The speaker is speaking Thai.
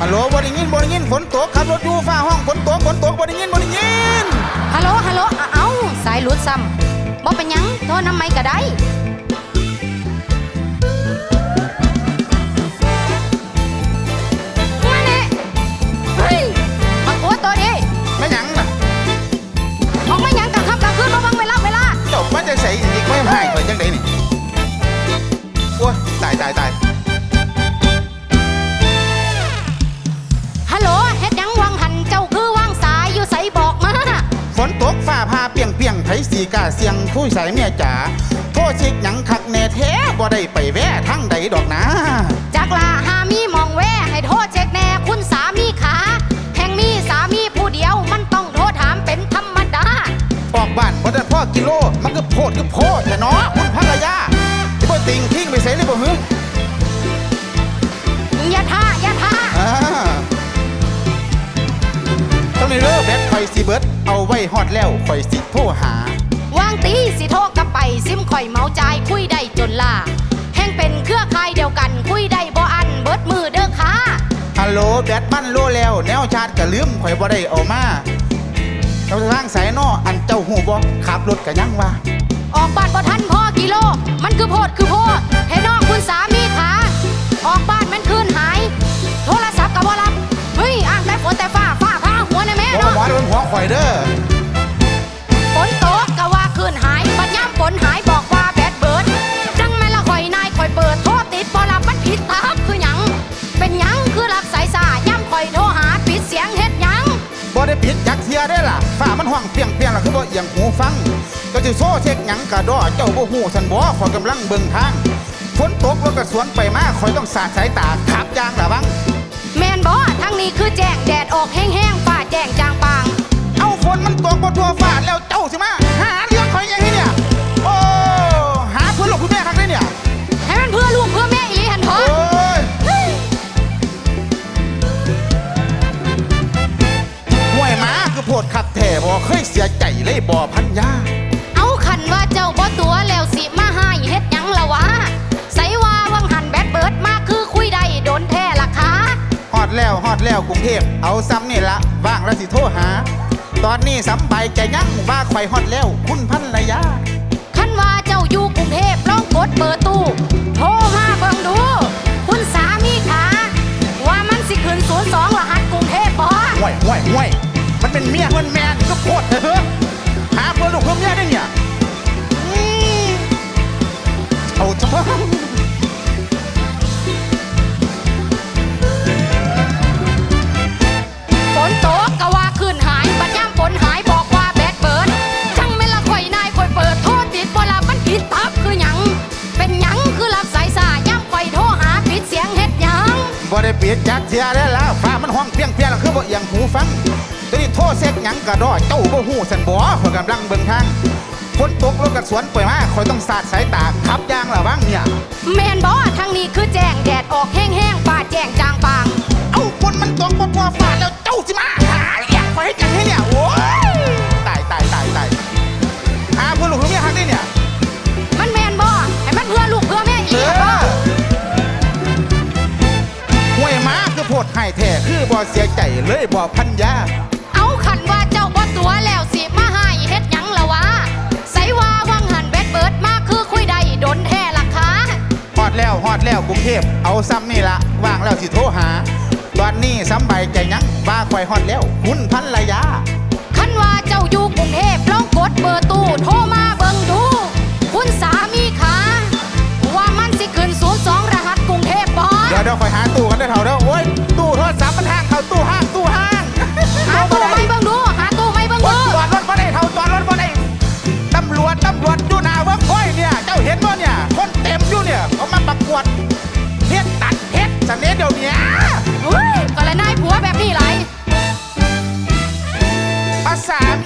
ฮัลโหลบอได้ยินบอได้ยินฝนตกขับรถอยู่ฟ้าห้องฝนตกฝนตกบอได้ยินบอได้ยินฮัลโหลฮัลโหลเอ้าสายหลุดซ้ำบ่เป็นหยังโทรน้ำไม่ก็ได้ ไผสีกาเสียงคุยใส่เมียจ๋าโทษชิกหยังคักแน่แท้บ่ได้ไปแว่ทางใดดอกนะจากลาหามีมองแวให้โทษเช็คแน่คุณสามีขา แห่งมีสามีผู้เดียวมันต้องโทษถามเป็นธรรมดา ออกบ้านบ่ได้พ่อกิโล มันก็โพดก็โพดแต่เนาะคุณภรรยาที่บ่ติงทิ้งไปใส่เลยบ่ฮึ ไว้ฮอดแล้วข่อยสิโทรหา วางตีสิโทรกลับไปซิมข่อยเมาใจายคุยได้จนลาแห่งเป็นเครือข่ายเดียวกันคุยได้บ่อันเบิดมือเด้อค่ะฮัลโหลแบตมันโลแล้ว แนวชาร์จก็ลืมข่อยบ่ได้เอามาเราจะทางสายนออันเจ้าหูบ่ขับรถก็ยังว่า ออกบ้านบ่ทันพ่อกิโล มันคือโพดคือโพดให้น้องคุณสามีขาออกบ้านมันคืนหาย โทรศัพท์กับบ่รับเฮ้ยอ้างแต่ฝนแต่ฟ้าฟ้าพาหัวนะแม่บ่เนาะหมอเดี๋ยวมันหัวข่อยเด้อ บ่ได้ปิดจักเทียได้ล่ะฝ้ามันห้องเปียงเปียงล่ะคือบ่เอียงหูฟังก็สิโซ่เช็คหยังกะดอเจ้าบ่ฮู้ซั่นบ่ขอยกำลังเบิ่งทางฝนตกรถก็สวนไปมาขอยต้องสาดสายตาขับยางระวังแมนบ่ทั้งนี้คือแจ้งแดดออกแห้ง เคยเสียใจเลยบ่พันยาเอาขันว่าเจ้าบ่ตัวแล้วสิมาให้เฮ็ดหยังละวะใส่ว่าวังหันแบดเบิร์ดมาคือคุยได้โดนแท้ละคะฮอดแล้วฮอดแล้วกรุงเทพเอาซ้ำนี่ละว่างแล้วสิโทรหา ตอนนี้สำบายใจยังว่าข่อยฮอดแล้ว คุณพันรยาคันว่าเจ้าอยู่กรุงเทพลองกดเบอร์ตู้โทรมาเบิ่งดู คุณสามีขาว่ามันสิขึ้นศูนย์สองรหัสกรุงเทพบ่ห่วยห่วยห่วยมันเป็นเมียมันแมนก็โพดเถอะหาเพื่อนลูกเพื่อนเมียได้เนี่ยอืมเอาเฉพาะฝนตกก็ว่าขึ้นหายบัดย่ำฝนหายบอกว่าแบดเบิร์ดจังแม่นละข่อยนายข่อยเปิดโทรติดบ่รับมันผิดตับคือหยังเป็นหยังคือรั บสายสาย่ำข่อยโทรหาปิดเสียงเฮ็ดหยังบ่ได้เปียดจักเสียแล้วล่ะฟ้ามันห้องเพียงเพียงแล้วคือบ่เอียงหูฟัง ตอนนี้โทรเซ็กหยังกะดอเจ้าบ่ฮู้สันบ่ข่อยกำลังเบิ่งทางฝนตกรถกระสวนไปมาข่อยต้องสาดสายตาขับยางระวังเนี่ย แมนบอทางนี้คือแจ้งแดดออกแห้งๆฟ้าแจ้งจางปาง เอาฝนมันตกบ่ทั่วฟ้าแล้วเจ้าสิมาหาเรียกข่อยให้จังให้เนี่ยโอ้ยตายตายตายตายหาเพื่อนลูกเพื่อนเมียฮักได้เนี่ย มันแมนบอให้มันเพื่อลูกเพื่อแม่อีเอกบออห่วยหมาคือโพดให้แท้คือบ่เสียใจเลยบ่พันยา ตัวแล้วสิมาให้เฮ็ดหยังละวะใส่ว่าวังหันแบดเบิดมากคือคุยได้โดนแท้ละคะฮอดแล้วฮอดแล้วกรุงเทพเอาซ้ำนี่ละว่างแล้วสิโทรหา ตอนนี้ซ้ำใบายใจยังว่าข่อยฮอดแล้ว เฮ็ดสันเดเดี๋ยวเนี้ยเฮ้ยก็เลยนายผัวแบบนี้ไหลภาษาเมี